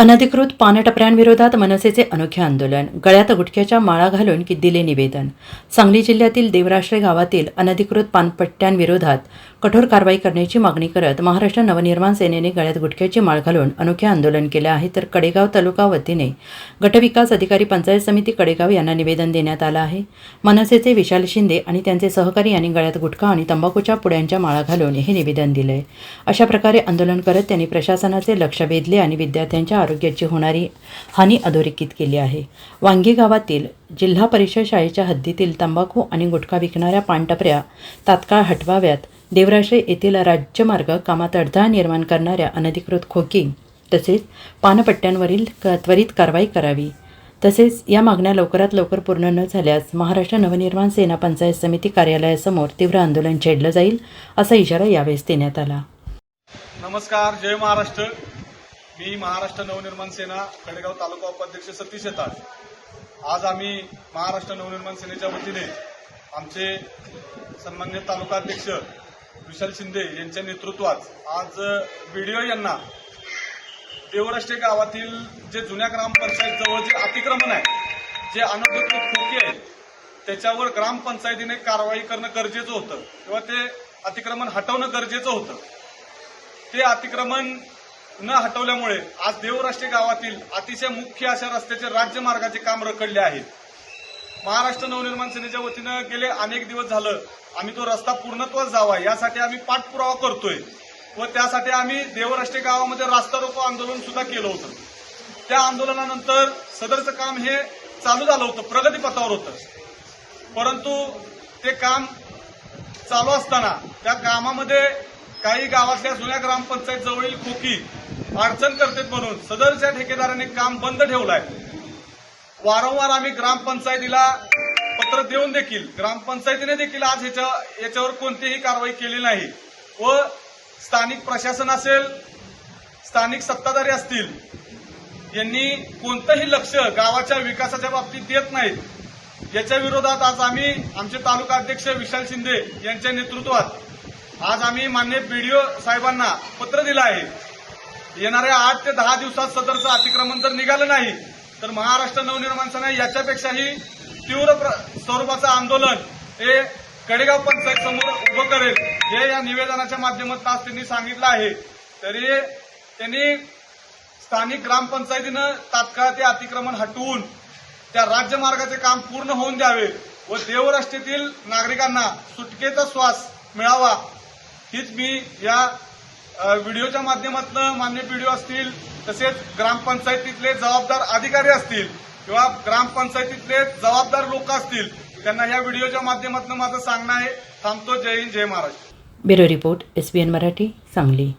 अनधिकृत पानटपऱ्यांविरोधात मनसेचे अनोखे आंदोलन. गळ्यात गुटख्याच्या माळा घालून की दिले निवेदन. सांगली जिल्ह्यातील देवराष्ट्रे गावातील अनधिकृत पानपट्ट्यांविरोधात कठोर कारवाई करण्याची मागणी करत महाराष्ट्र नवनिर्माण सेनेने गळ्यात गुटख्याची माळ घालून अनोखे आंदोलन केले आहे. तर कडेगाव तालुका वतीने गटविकास अधिकारी पंचायत समिती कडेगाव यांना निवेदन देण्यात आलं आहे. मनसेचे विशाल शिंदे आणि त्यांचे सहकारी यांनी गळ्यात गुटखा आणि तंबाखूच्या पुड्यांच्या माळा घालून हे निवेदन दिले अशा प्रकारे आंदोलन करत त्यांनी प्रशासनाचे लक्ष वेधले आणि विद्यार्थ्यांच्या आरोग्याची होणारी हानी अधोरेखित केली आहे. वांगी गावातील जिल्हा परिषद शाळेच्या हद्दीतील तंबाखू आणि गुटखा विकणाऱ्या पानटपऱ्या तात्काळ हटवाव्यात. देवराशे येथील राज्यमार्ग कामात अडथळा निर्माण करणाऱ्या अनधिकृत खोकी तसेच पानपट्ट्यांवरील क- त्वरित कारवाई करावी. तसेच या मागण्या लवकरात लवकर पूर्ण न झाल्यास महाराष्ट्र नवनिर्माण सेना पंचायत समिती कार्यालयासमोर तीव्र आंदोलन छेडलं जाईल असा इशारा यावेळेस देण्यात आला. नमस्कार जय महाराष्ट्र. मी महाराष्ट्र नवनिर्माण सेना खडेगाव तालुका उपाध्यक्ष सतीश येतात. आज आम्ही महाराष्ट्र नवनिर्माण सेनेच्या वतीने आमचे सन्मान्य तालुका अध्यक्ष विशाल शिंदे यांच्या नेतृत्वात आज बीडीओ यांना देवराष्ट्रे गावातील जे जुन्या ग्रामपंचायत जवळ जे अतिक्रमण आहे जे अनधिकृत खोकी आहेत त्याच्यावर ग्रामपंचायतीने कारवाई करणं गरजेचं होतं किंवा ते अतिक्रमण हटवणं गरजेचं होतं. ते अतिक्रमण न हटवल्यामुळे आज देवराष्ट्रे गावातील अतिशय मुख्य अशा रस्त्याचे राज्यमार्गाचे काम रखडले आहे महाराष्ट्र नवनिर्माण सेनेच्या वतीनं गेले अनेक दिवस झालं आम्ही तो रस्ता पूर्णत्वास जावा यासाठी आम्ही पाठपुरावा करतोय व त्यासाठी आम्ही देवराष्ट्रे गावामध्ये रास्ता रोको आंदोलन सुद्धा केलं होतं. त्या आंदोलनानंतर सदरचं काम हे चालू झालं होतं प्रगतीपथावर होतं. परंतु ते काम चालू असताना त्या कामामध्ये काही गावातल्या जुन्या ग्रामपंचायत जवळील खोकी अडचण करतात म्हणून सदरच्या ठेकेदाराने काम बंद ठेवलंय. वारंवार आम्ही ग्रामपंचायतीला पत्र देऊन देखील ग्रामपंचायतीने देखील आज ह्याच्या याच्यावर कोणतीही कारवाई केली नाही. व स्थानिक प्रशासन असेल स्थानिक सत्ताधारी असतील यांनी कोणतंही लक्ष गावाच्या विकासाच्या बाबतीत देत नाहीत. याच्या विरोधात आज आम्ही आमचे तालुका अध्यक्ष विशाल शिंदे यांच्या नेतृत्वात आज आम्ही मान्य बीडीओ साहेबांना पत्र दिलं आहे. येणाऱ्या आठ ते दहा दिवसात सदरचं अतिक्रमण जर निघालं नाही तर महाराष्ट्र नवनिर्माण सेना याच्यापेक्षाही तीव्र प्र- स्वरूपाचं आंदोलन हे कडेगाव पंचायत समोर उभं करेल हे या निवेदनाच्या माध्यमातून आज त्यांनी सांगितलं आहे. तरी त्यांनी स्थानिक ग्रामपंचायतीनं तात्काळ ते अतिक्रमण हटवून त्या राज्यमार्गाचे काम पूर्ण होऊन द्यावे व देवराष्ट्रीतील नागरिकांना सुटकेचा श्वास मिळावा हीच मी या व्हिडिओच्या माध्यमातून मान्य व्हिडिओ असतील तसेच ग्रामपंचायतीतले जबाबदार अधिकारी असतील किंवा ग्रामपंचायतीतले जबाबदार लोक असतील त्यांना या व्हिडिओच्या माध्यमातून माझं सांगणं आहे. थांबतो. जय हिंद जय Maharashtra. Bureau report S N Marathi Sangli.